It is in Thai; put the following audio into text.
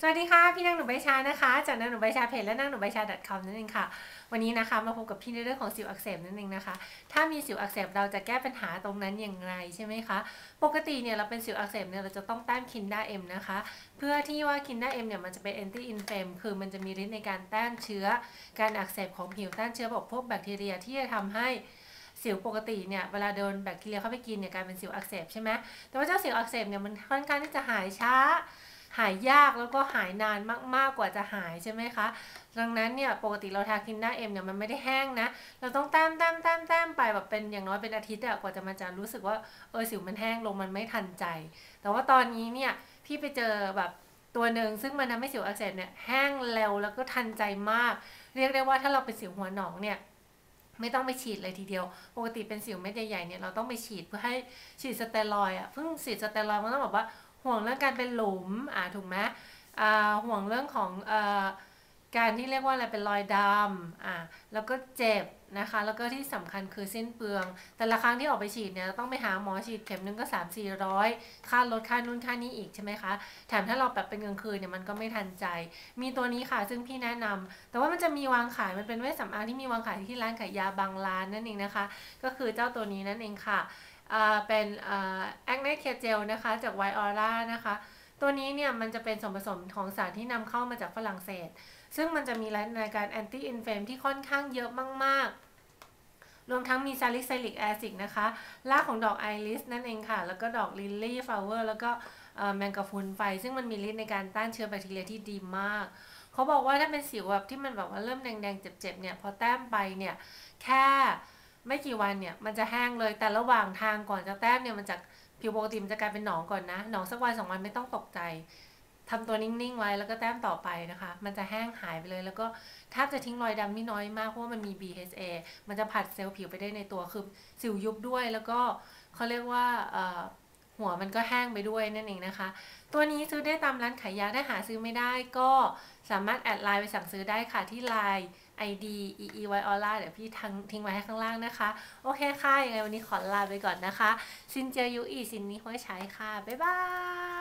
สวัสดีค่ะ พี่นางหนูใบชานะคะจากนางหนูใบชาเพจและนางหนูใบชา .com นั่นเองค่ะ วันนี้นะคะมาพบกับพี่ในเรื่องของสิวอักเสบนั่นเองนะคะ ถ้ามีสิวอักเสบเราจะแก้ปัญหาตรงนั้นอย่างไรใช่ไหมคะ ปกติเนี่ยเราเป็นสิวอักเสบเนี่ยเราจะต้องต้านคินดาเอ็มนะคะ เพื่อที่ว่าคินดาเอ็มเนี่ยมันจะเป็นแอนตี้อินเฟมคือมันจะมีฤทธิ์ในการต้านเชื้อ การอักเสบของผิวต้านเชื้อบอกพวกแบคทีเรียที่จะทำให้สิวปกติเนี่ยเวลาโดนแบคทีเรียเข้าไปกินเนี่ยกลายเป็นสิวอักเสบใช่ไหมแต่ว่าเจ้าสิวอักเสบเนี่ยมันค่อนข้างที่จะหายช้า หายยากแล้วก็หายนานมากๆกว่าจะหายใช่ไหมคะ ดังนั้นเนี่ยปกติเราทาคินด้าเอ็มเนี่ยมันไม่ได้แห้งนะ เราต้องแต้มแต้มแต้มแต้มไปแบบเป็นอย่างน้อยเป็นอาทิตย์อะกว่าจะมาจะรู้สึกว่าเออสิวมันแห้งลงมันไม่ทันใจ แต่ว่าตอนนี้เนี่ยพี่ไปเจอแบบตัวหนึ่งซึ่งมันทำให้สิวอักเสบเนี่ยแห้งเร็วแล้วก็ทันใจมาก เรียกได้ว่าถ้าเราเป็นสิวหัวหนองเนี่ยไม่ต้องไปฉีดเลยทีเดียว ปกติเป็นสิวเม็ดใหญ่ๆเนี่ยเราต้องไปฉีดเพื่อให้ฉีดสเตียรอย์อะเพิ่งฉีดสเตียรอย์มันต้องแบบว่า ห่วงเรื่องการเป็นหลุมอ่าถูกไหมอ่าห่วงเรื่องของเอ่าการที่เรียกว่าอะไรเป็นรอยดำอ่าแล้วก็เจ็บนะคะ แล้วก็ที่สำคัญคือสิ้นเปลือง แต่ละครั้งที่ออกไปฉีดเนี่ยต้องไปหาหมอฉีดเข็มนึงก็ 3 4 0 0 ค่ารถค่านู่นค่านี้อีกใช่ไหมคะ แถมถ้าเราแบบเป็นกลางคืนเนี่ยมันก็ไม่ทันใจ มีตัวนี้ค่ะซึ่งพี่แนะนำแต่ว่ามันจะมีวางขายมันเป็นเวชสำอางที่มีวางขายที่ร้านขายยาบางร้านนั่นเองนะคะ ก็คือเจ้าตัวนี้นั่นเองค่ะ เป็นแอคเนเคเจลนะคะจากไวออร่านะคะ ตัวนี้เนี่ยมันจะเป็นส่วนผสมของสารที่นำเข้ามาจากฝรั่งเศส ซึ่งมันจะมีรในการแอนตี้อินเฟมที่ค่อนข้างเยอะมากๆรวมทั้งมีซาลิไซลิกแอซิดนะคะรากของดอกไอริสนั่นเองค่ะ แล้วก็ดอกลิลลี่ฟลาวเวอร์แล้วก็แมงกะพรุนไฟ ซึ่งมันมีฤทธิ์ในการต้านเชื้อแบคทีเรียที่ดีมาก เขาบอกว่าถ้าเป็นสิวแบบที่มันแบบว่าเริ่มแดงๆ เจ็บๆเนี่ย พอแต้มไปเนี่ย แค่ ไม่กี่วันเนี่ยมันจะแห้งเลยแต่ระหว่างทางก่อนจะแต้มเนี่ยมันจะผิวปกติมันจะกลายเป็นหนองก่อนนะหนองสักวันสองวันไม่ต้องตกใจทำตัวนิ่งๆไว้แล้วก็แต้มต่อไปนะคะ มันจะแห้งหายไปเลย แล้วก็ถ้าจะทิ้งรอยดำนี่น้อยมากเพราะว่ามันมี BHA มันจะผัดเซลล์ผิวไปได้ในตัวคือสิวยุบด้วยแล้วก็เขาเรียกว่าหัวมันก็แห้งไปด้วยนั่นเองนะคะ ตัวนี้ซื้อได้ตามร้านขายยาถ้าหาซื้อไม่ได้ก็สามารถแอดไลน์ไปสั่งซื้อได้ค่ะที่ไลน์ ID e e y o l a เดี๋ยวพี่ทิ้งทิ้งไว้ให้ข้างล่างนะคะ โอเคค่ะยังไงวันนี้ขอลาไปก่อนนะคะ ซินเจียยูอีซินนี้ห้อยใช้ค่ะ บ๊ายบาย